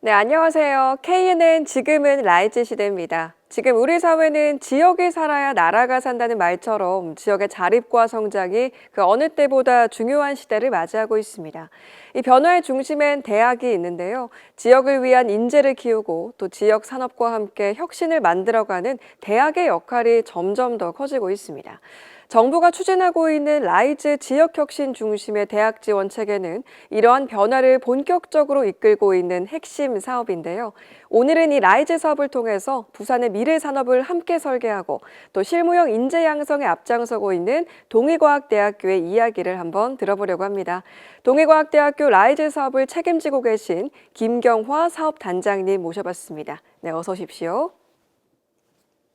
네, 안녕하세요. KNN 지금은 라이즈 시대입니다. 지금 우리 사회는 지역이 살아야 나라가 산다는 말처럼 지역의 자립과 성장이 그 어느 때보다 중요한 시대를 맞이하고 있습니다. 이 변화의 중심엔 대학이 있는데요. 지역을 위한 인재를 키우고 또 지역 산업과 함께 혁신을 만들어가는 대학의 역할이 점점 더 커지고 있습니다. 정부가 추진하고 있는 라이즈 지역혁신 중심의 대학 지원 체계는 이러한 변화를 본격적으로 이끌고 있는 핵심 사업인데요. 오늘은 이 라이즈 사업을 통해서 부산의 미래 산업을 함께 설계하고 또 실무형 인재 양성에 앞장서고 있는 동의과학대학교의 이야기를 한번 들어보려고 합니다. 동의과학대학교 라이즈 사업을 책임지고 계신 김경화 사업단장님 모셔봤습니다. 네, 어서 오십시오.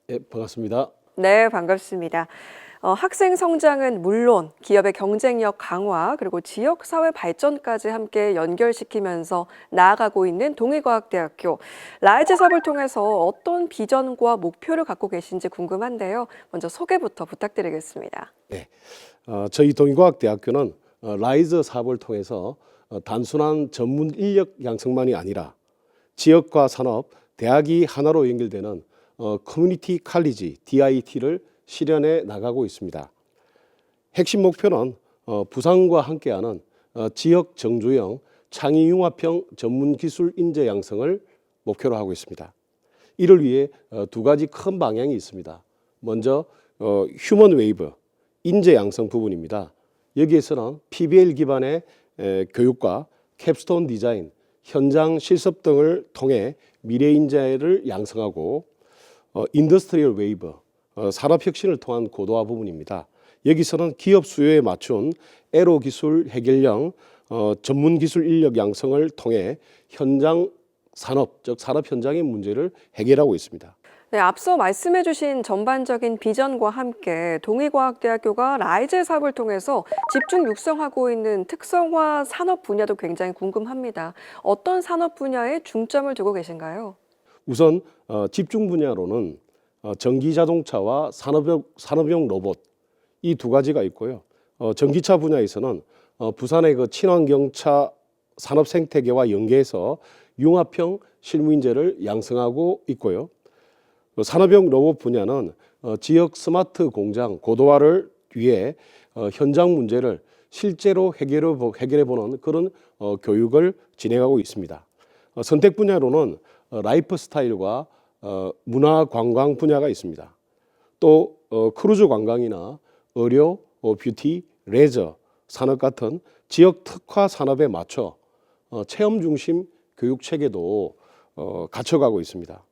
예, 반갑습니다. 네, 반갑습니다. 어, 학생 성장은 물론 기업의 경쟁력 강화 그리고 지역 사회 발전까지 함께 연결시키면서 나아가고 있는 동의과학대학교 라이즈 사업을 통해서 어떤 비전과 목표를 갖고 계신지 궁금한데요. 먼저 소개부터 부탁드리겠습니다. 네, 어, 저희 동의과학대학교는 어, 라이즈 사업을 통해서 어, 단순한 전문 인력 양성만이 아니라 지역과 산업, 대학이 하나로 연결되는 어, 커뮤니티 칼리지 DIT를 실현해 나가고 있습니다. 핵심 목표는 어, 부산과 함께하는 어, 지역 정주형 창의 융합형 전문 기술 인재 양성을 목표로 하고 있습니다. 이를 위해 어, 두 가지 큰 방향이 있습니다. 먼저 어, 휴먼 웨이브 인재 양성 부분입니다. 여기에서는 PBL 기반의 에, 교육과 캡스톤 디자인, 현장 실습 등을 통해 미래 인재를 양성하고 어, 인더스트리얼 웨이브 어, 산업 혁신을 통한 고도화 부분입니다. 여기서는 기업 수요에 맞춘 에로 기술 해결형 어, 전문 기술 인력 양성을 통해 현장 산업 즉 산업 현장의 문제를 해결하고 있습니다. 네, 앞서 말씀해 주신 전반적인 비전과 함께 동의과학대학교가 라이즈 사업을 통해서 집중 육성하고 있는 특성화 산업 분야도 굉장히 궁금합니다. 어떤 산업 분야에 중점을 두고 계신가요? 우선 어, 집중 분야로는 어, 전기 자동차와 산업용, 산업용 로봇 이 두 가지가 있고요. 어, 전기차 분야에서는 어, 부산의 그 친환경차 산업 생태계와 연계해서 융합형 실무인재를 양성하고 있고요. 그 산업용 로봇 분야는 어, 지역 스마트 공장 고도화를 위해 어, 현장 문제를 실제로 해결해, 보는 그런 어, 교육을 진행하고 있습니다. 어, 선택 분야로는 어, 라이프 스타일과 어, 문화 관광 분야가 있습니다. 또 어, 크루즈 관광이나 의료, 어, 뷰티, 레저 산업 같은 지역 특화 산업에 맞춰 어, 체험 중심 교육 체계도 어, 갖춰가고 있습니다.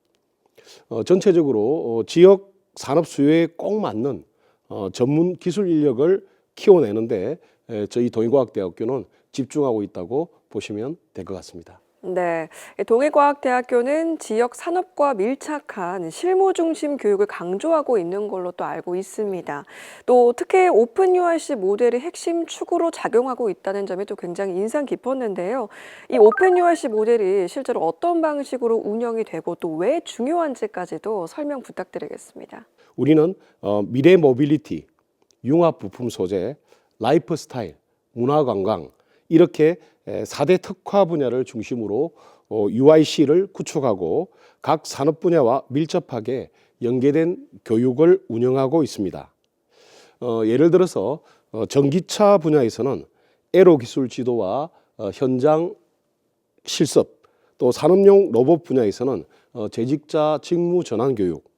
어, 전체적으로 어, 지역 산업 수요에 꼭 맞는 어, 전문 기술 인력을 키워내는데 에, 저희 동의과학대학교는 집중하고 있다고 보시면 될 것 같습니다. 네, 동의과학대학교는 지역 산업과 밀착한 실무 중심 교육을 강조하고 있는 걸로 또 알고 있습니다. 또 특히 오픈 URC 모델이 핵심 축으로 작용하고 있다는 점이 또 굉장히 인상 깊었는데요. 이 오픈 URC 모델이 실제로 어떤 방식으로 운영이 되고 또 왜 중요한지까지도 설명 부탁드리겠습니다. 우리는 어, 미래 모빌리티, 융합 부품 소재, 라이프 스타일, 문화 관광 이렇게 에, 4대 특화 분야를 중심으로 어, UIC를 구축하고 각 산업 분야와 밀접하게 연계된 교육을 운영하고 있습니다. 어, 예를 들어서 어, 전기차 분야에서는 에로 기술 지도와 어, 현장 실습, 또 산업용 로봇 분야에서는 어, 재직자 직무 전환 교육,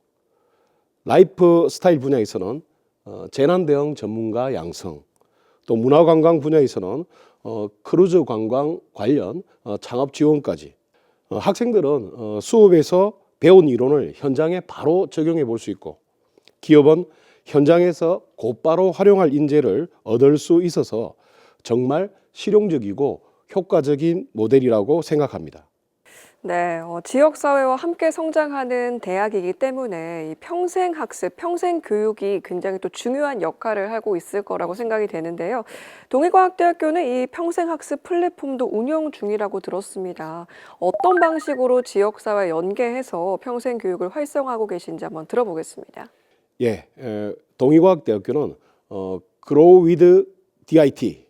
라이프 스타일 분야에서는 어, 재난 대응 전문가 양성, 또 문화관광 분야에서는 어, 크루즈 관광 관련 어, 창업 지원까지 어, 학생들은 어, 수업에서 배운 이론을 현장에 바로 적용해 볼 수 있고 기업은 현장에서 곧바로 활용할 인재를 얻을 수 있어서 정말 실용적이고 효과적인 모델이라고 생각합니다. 네, 어, 지역사회와 함께 성장하는 대학이기 때문에 이 평생 학습, 평생 교육이 굉장히 또 중요한 역할을 하고 있을 거라고 생각이 되는데요. 동의과학대학교는 이 평생 학습 플랫폼도 운영 중이라고 들었습니다. 어떤 방식으로 지역사회 연계해서 평생 교육을 활성화하고 계신지 한번 들어보겠습니다. 예, 에, 동의과학대학교는 어, Grow with DIT,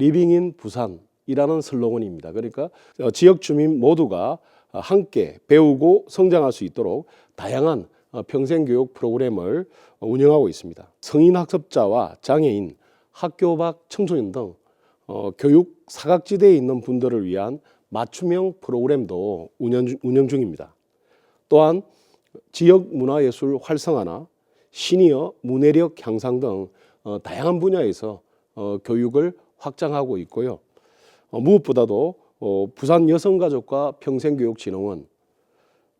Living in 부산 이라는 슬로건입니다. 그러니까 어, 지역 주민 모두가 어, 함께 배우고 성장할 수 있도록 다양한 어, 평생 교육 프로그램을 어, 운영하고 있습니다. 성인 학습자와 장애인, 학교 밖 청소년 등 어, 교육 사각지대에 있는 분들을 위한 맞춤형 프로그램도 운영, 중입니다. 또한 지역 문화예술 활성화나 시니어 문해력 향상 등 어, 다양한 분야에서 어, 교육을 확장하고 있고요. 어, 무엇보다도 어, 부산 여성가족과 평생교육진흥원,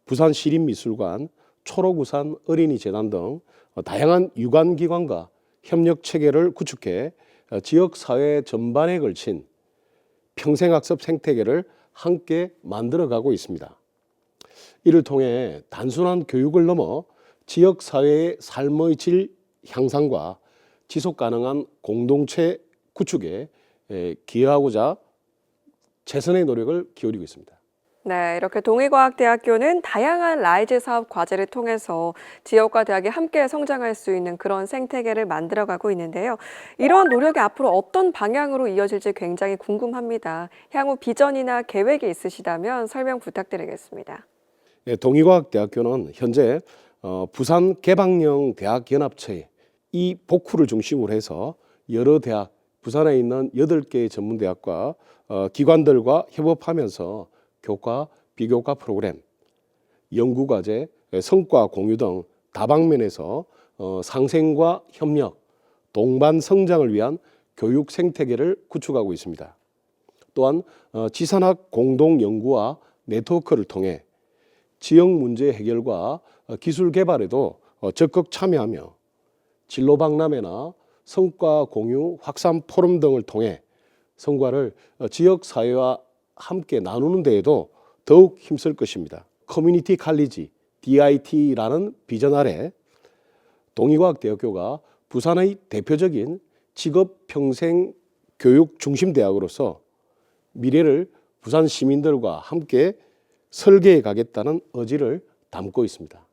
부산 시립미술관, 초록우산 어린이재단 등 어, 다양한 유관기관과 협력 체계를 구축해 어, 지역 사회 전반에 걸친 평생학습 생태계를 함께 만들어가고 있습니다. 이를 통해 단순한 교육을 넘어 지역 사회의 삶의 질 향상과 지속 가능한 공동체 구축에 에, 기여하고자 최선의 노력을 기울이고 있습니다. 네, 이렇게 동의과학대학교는 다양한 라이즈 사업 과제를 통해서 지역과 대학이 함께 성장할 수 있는 그런 생태계를 만들어가고 있는데요. 이런 노력이 앞으로 어떤 방향으로 이어질지 굉장히 궁금합니다. 향후 비전이나 계획이 있으시다면 설명 부탁드리겠습니다. 예, 동의과학대학교는 현재 어, 부산 개방형 대학 연합체 이 복후를 중심으로 해서 여러 대학 부산에 있는 여덟 개의 전문대학과 어, 기관들과 협업하면서 교과, 비교과 프로그램, 연구과제, 예, 성과 공유 등 다방면에서 어, 상생과 협력, 동반 성장을 위한 교육 생태계를 구축하고 있습니다. 또한 어, 지산학 공동 연구와 네트워크를 통해 지역 문제 해결과 어, 기술 개발에도 어, 적극 참여하며 진로 박람회나 성과 공유 확산 포럼 등을 통해 성과를 어, 지역 사회와 함께 나누는 데에도 더욱 힘쓸 것입니다. 커뮤니티 칼리지 DIT라는 비전 아래 동의과학대학교가 부산의 대표적인 직업 평생 교육 중심 대학으로서 미래를 부산 시민들과 함께 설계해 가겠다는 의지를 담고 있습니다.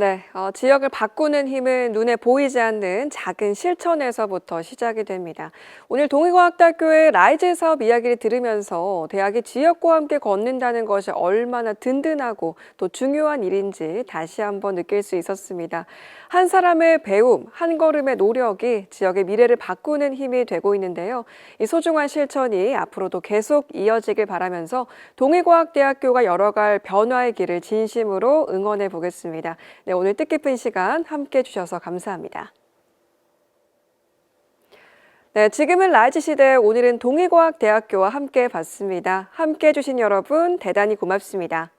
네, 어, 지역을 바꾸는 힘은 눈에 보이지 않는 작은 실천에서부터 시작이 됩니다. 오늘 동의과학대학교의 라이즈 사업 이야기를 들으면서 대학이 지역과 함께 걷는다는 것이 얼마나 든든하고 또 중요한 일인지 다시 한번 느낄 수 있었습니다. 한 사람의 배움, 한 걸음의 노력이 지역의 미래를 바꾸는 힘이 되고 있는데요. 이 소중한 실천이 앞으로도 계속 이어지길 바라면서 동의과학대학교가 열어갈 변화의 길을 진심으로 응원해 보겠습니다. 네, 오늘 뜻깊은 시간 함께 해주셔서 감사합니다. 네, 지금은 라이즈 시대 오늘은 동의과학대학교와 함께 봤습니다. 함께 해주신 여러분 대단히 고맙습니다.